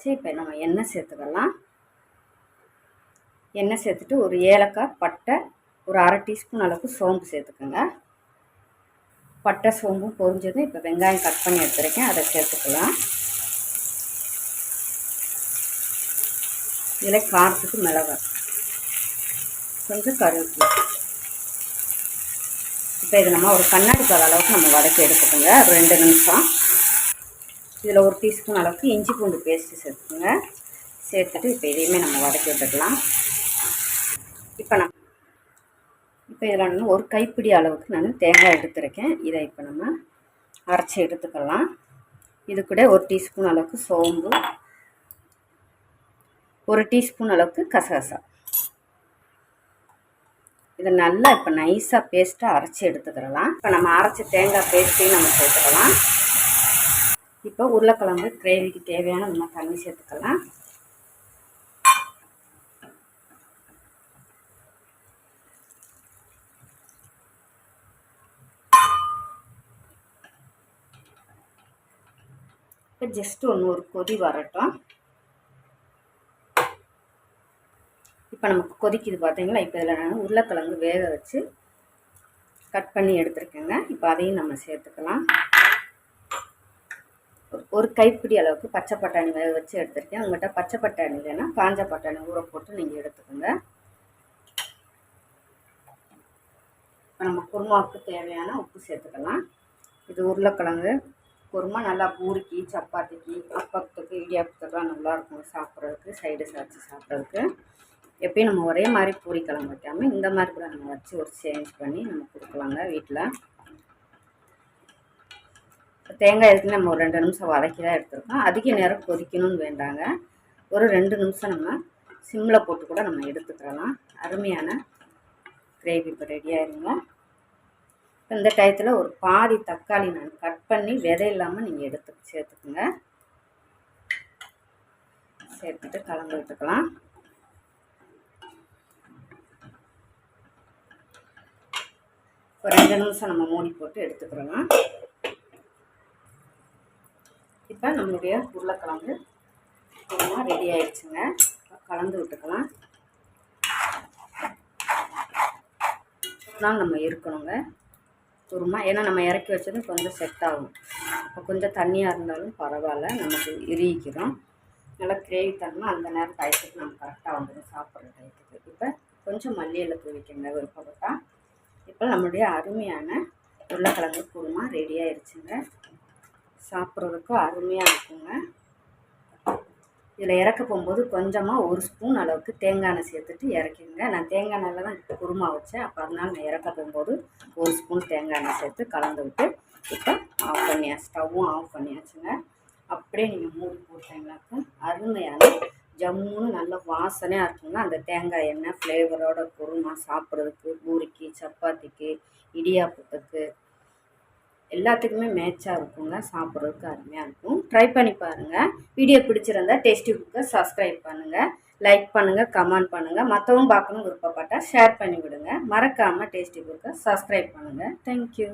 வச்சு இப்போ நம்ம எண்ணெய் சேர்த்துக்கலாம். எண்ணெய் சேர்த்துட்டு ஒரு ஏலக்காய் பட்டை ஒரு அரை டீஸ்பூன் அளவுக்கு சோம்பு சேர்த்துக்கோங்க. பட்டை சோம்பும் பொரிஞ்சதும் இப்போ வெங்காயம் கட் பண்ணி எடுத்துருக்கேன். அதை சேர்த்துக்கலாம். இதில் காரத்துக்கு மிளகாய் கொஞ்சம் கருவேப்பிலை. இப்போ இது நம்ம ஒரு கண்ணாடி பாத அளவுக்கு நம்ம வதக்கி எடுத்துக்கோங்க. ரெண்டு நிமிஷம். இதில் ஒரு டீஸ்பூன் அளவுக்கு இஞ்சி பூண்டு பேஸ்ட்டு சேர்த்துங்க சேர்த்துட்டு இப்போ இதையுமே நம்ம வதக்கி விட்டுக்கலாம். இப்போ நான் இப்போ இதில் நான் ஒரு கைப்பிடி அளவுக்கு நான் தேங்காய் எடுத்துருக்கேன். இதை இப்போ நம்ம அரைச்சி எடுத்துக்கலாம். இது கூட ஒரு டீஸ்பூன் அளவுக்கு சோம்பு ஒரு டீஸ்பூன் அளவுக்கு கசகசா. இதை நல்லா இப்போ நைஸாக பேஸ்ட்டாக அரைச்சி எடுத்துக்கிறலாம் இப்போ நம்ம அரைச்ச தேங்காய் பேஸ்ட்டையும் நம்ம சேர்த்துக்கலாம். இப்போ உருளைக்கிழங்கு கிரேவிக்கு தேவையான நம்ம தண்ணி சேர்த்துக்கலாம். இப்போ ஜஸ்ட் ஒன்று ஒரு கொதி வரட்டும். இப்போ நமக்கு கொதிக்குது பார்த்தீங்களா? இப்போ இதில் நான் உருளைக்கிழங்கு வேக வச்சு கட் பண்ணி எடுத்துருக்கேங்க. இப்போ அதையும் நம்ம சேர்த்துக்கலாம். ஒரு கைப்பிடி அளவுக்கு பச்சை பட்டாணி வேக வச்சு எடுத்துருக்கேன். உங்கள்கிட்ட பச்சை பட்டாணி இல்லைன்னா காஞ்ச பட்டாணி ஊற போட்டு நீங்கள் எடுத்துக்கோங்க. இப்போ நம்ம குருமாவுக்கு தேவையான உப்பு சேர்த்துக்கலாம். இது உருளைக்கிழங்கு. குருமா நல்லா பூரிக்கு சப்பாத்திக்கு அப்பத்துக்கு இடியாப்பத்துக்குலாம் நல்லாயிருக்கும் சாப்பிட்றதுக்கு சைடு சாச்சு சாப்பிட்றதுக்கு. எப்பயும் நம்ம ஒரே மாதிரி பூரி கிழங்கு வைக்காமல் இந்த மாதிரி கூட நம்ம வச்சு ஒரு சேஞ்ச் பண்ணி நம்ம கொடுக்கலாங்க வீட்டில் தேங்காய் எடுத்து நம்ம ஒரு ரெண்டு நிமிஷம் வதக்கி தான் எடுத்துருக்கோம். அதிக நேரம் கொதிக்கணும்னு வேண்டாங்க. ஒரு ரெண்டு நிமிஷம் நம்ம சிம்மில் போட்டு கூட நம்ம எடுத்துக்கிறலாம் அருமையான கிரேவி இப்போ ரெடி ஆயிருங்க. இந்த டயத்தில் ஒரு பாதி தக்காளி நான் கட் பண்ணி விதை இல்லாமல் நீங்கள் எடுத்து சேர்த்துக்குங்க. சேர்த்துட்டு கலந்து விட்டுக்கலாம். ஒரு ரெண்டு நிமிஷம் நம்ம மூடி போட்டு எடுத்துக்கிறோம். இப்போ நம்மளுடைய உருளைக்கிழங்கு ரெடி ஆயிடுச்சுங்க. கலந்து விட்டுக்கலாம். நாள் நம்ம இருக்கணுங்க. குருமா ஏன்னா நம்ம இறக்கி வச்சதும் கொஞ்சம் செட் ஆகும். இப்போ கொஞ்சம் தண்ணியாக இருந்தாலும் பரவாயில்ல நமக்கு எரிக்கிறோம் நல்லா கிரேவி தரணும். அந்த நேரம் டயத்துக்கு நம்ம கரெக்டாக வந்துடும் சாப்பிட்ற டயத்துக்கு. இப்போ கொஞ்சம் மல்லியில் தூவிக்கங்க விருப்பப்பட்டால் இப்போ நம்மளுடைய அருமையான உருளைக்கிழங்கு குருமா ரெடி ஆயிடுச்சுங்க. சாப்பிட்றதுக்கும் அருமையாக இருக்குங்க. இதில் இறக்க போகும்போது கொஞ்சமாக ஒரு ஸ்பூன் அளவுக்கு தேங்காய் எண்ணெய் சேர்த்துட்டு இறக்கிங்க நான் தேங்காய் எண்ணெயில் தான் குருமா வச்சேன். அப்போ அதனால் நான் இறக்க போகும்போது ஒரு ஸ்பூன் தேங்காய் எண்ணெய் சேர்த்து கலந்து விட்டு இப்போ ஆஃப் பண்ணியாச்சு ஸ்டவ்வும் ஆஃப் பண்ணியாச்சுங்க. அப்படியே நீங்கள் மூடி போட்டீங்கன்னாக்கா அருமையான ஜம்முன்னு நல்ல வாசனையாக இருக்குங்க. அந்த தேங்காய் எண்ணெய் ஃப்ளேவரோட குருமா சாப்பிட்றதுக்கு பூரிக்கு சப்பாத்திக்கு இடியாப்பத்துக்கு எல்லாத்துக்குமே மேட்சாக இருக்குங்க சாப்பிட்றதுக்கு அருமையாக இருக்கும். ட்ரை பண்ணி பாருங்கள் வீடியோ பிடிச்சிருந்தா டேஸ்டி புக்கை சப்ஸ்கிரைப் பண்ணுங்கள் லைக் பண்ணுங்கள் கமெண்ட் பண்ணுங்கள் மற்றவங்க பார்க்கணும் விருப்பப்பட்டால் ஷேர் பண்ணி விடுங்க மறக்காமல் டேஸ்டி புக்கை சப்ஸ்கிரைப் பண்ணுங்கள் தேங்க்யூ